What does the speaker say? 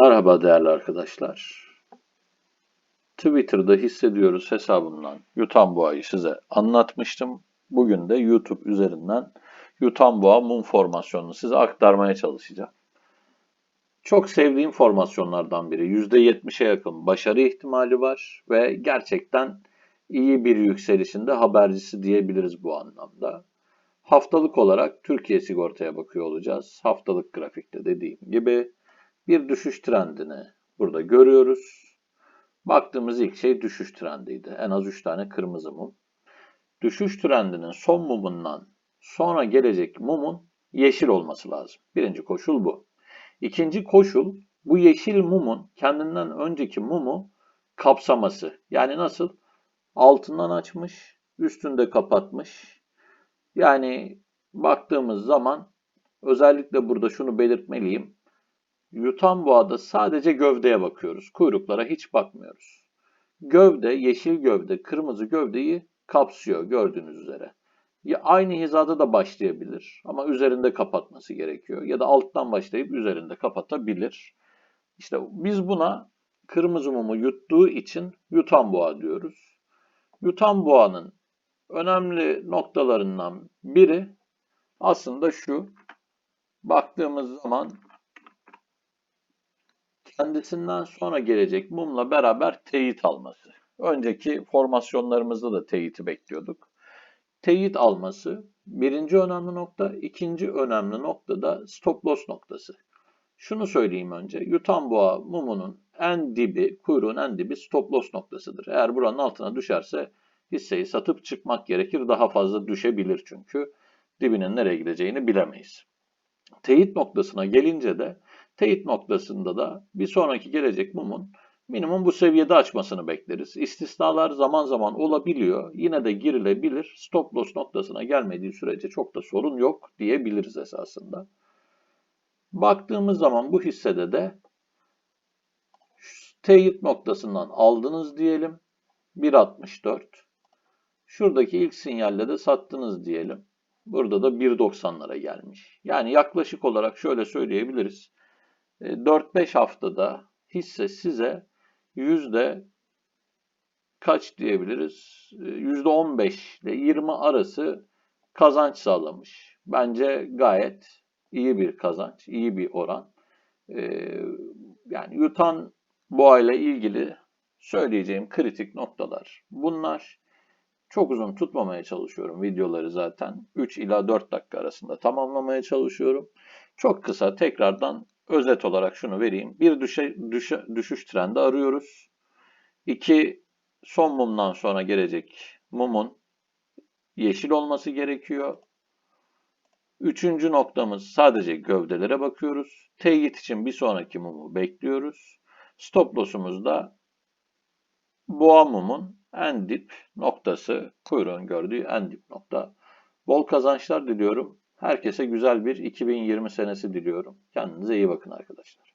Merhaba değerli arkadaşlar. Twitter'da hissediyoruz hesabımdan yutan boğayı size anlatmıştım. Bugün de YouTube üzerinden yutan boğa mum formasyonunu size aktarmaya çalışacağım. Çok sevdiğim formasyonlardan biri. %70'e yakın başarı ihtimali var ve gerçekten iyi bir yükselişinde habercisi diyebiliriz bu anlamda. Haftalık olarak Türkiye sigortaya bakıyor olacağız. Haftalık grafikte dediğim gibi bir düşüş trendini burada görüyoruz. Baktığımız ilk şey düşüş trendiydi. En az 3 tane kırmızı mum. Düşüş trendinin son mumundan sonra gelecek mumun yeşil olması lazım. Birinci koşul bu. İkinci koşul bu yeşil mumun kendinden önceki mumu kapsaması. Yani nasıl? Altından açmış, üstünde kapatmış. Yani baktığımız zaman özellikle burada şunu belirtmeliyim. Yutan boğada sadece gövdeye bakıyoruz. Kuyruklara hiç bakmıyoruz. Gövde, yeşil gövde, kırmızı gövdeyi kapsıyor gördüğünüz üzere. Ya aynı hizada da başlayabilir ama üzerinde kapatması gerekiyor. Ya da alttan başlayıp üzerinde kapatabilir. İşte biz buna kırmızı mumu yuttuğu için yutan boğa diyoruz. Yutan boğanın önemli noktalarından biri aslında şu. Baktığımız zaman kendisinden sonra gelecek mumla beraber teyit alması. Önceki formasyonlarımızda da teyiti bekliyorduk. Teyit alması birinci önemli nokta. ikinci önemli nokta da stop loss noktası. Şunu söyleyeyim önce. Yutan boğa mumunun en dibi, kuyruğun en dibi stop loss noktasıdır. Eğer buranın altına düşerse hisseyi satıp çıkmak gerekir. Daha fazla düşebilir çünkü dibinin nereye gideceğini bilemeyiz. Teyit noktasına gelince de Teyit noktasında da bir sonraki gelecek mumun minimum bu seviyede açmasını bekleriz. İstisnalar zaman zaman olabiliyor. Yine de girilebilir. Stop loss noktasına gelmediği sürece çok da sorun yok diyebiliriz esasında. Baktığımız zaman bu hissede de teyit noktasından aldınız diyelim. 1.64. Şuradaki ilk sinyalle de sattınız diyelim. Burada da 1.90'lara gelmiş. Yani yaklaşık olarak şöyle söyleyebiliriz. 4-5 e, haftada hisse size yüzde kaç diyebiliriz? Yüzde 15 ile 20 arası kazanç sağlamış. Bence gayet iyi bir kazanç, iyi bir oran. E, yani yutan boğa ile ilgili söyleyeceğim kritik noktalar bunlar. Çok uzun tutmamaya çalışıyorum videoları zaten. 3 ila 4 dakika arasında tamamlamaya çalışıyorum. Çok kısa tekrardan özet olarak şunu vereyim. Bir düşe, düşe, düşüş trendi arıyoruz. İki, son mumdan sonra gelecek mumun yeşil olması gerekiyor. Üçüncü noktamız sadece gövdelere bakıyoruz. Teyit için bir sonraki mumu bekliyoruz. Stop loss'umuz da boğa mumun en dip noktası, kuyruğun gördüğü en dip nokta. Bol kazançlar diliyorum. Herkese güzel bir 2020 senesi diliyorum. Kendinize iyi bakın arkadaşlar.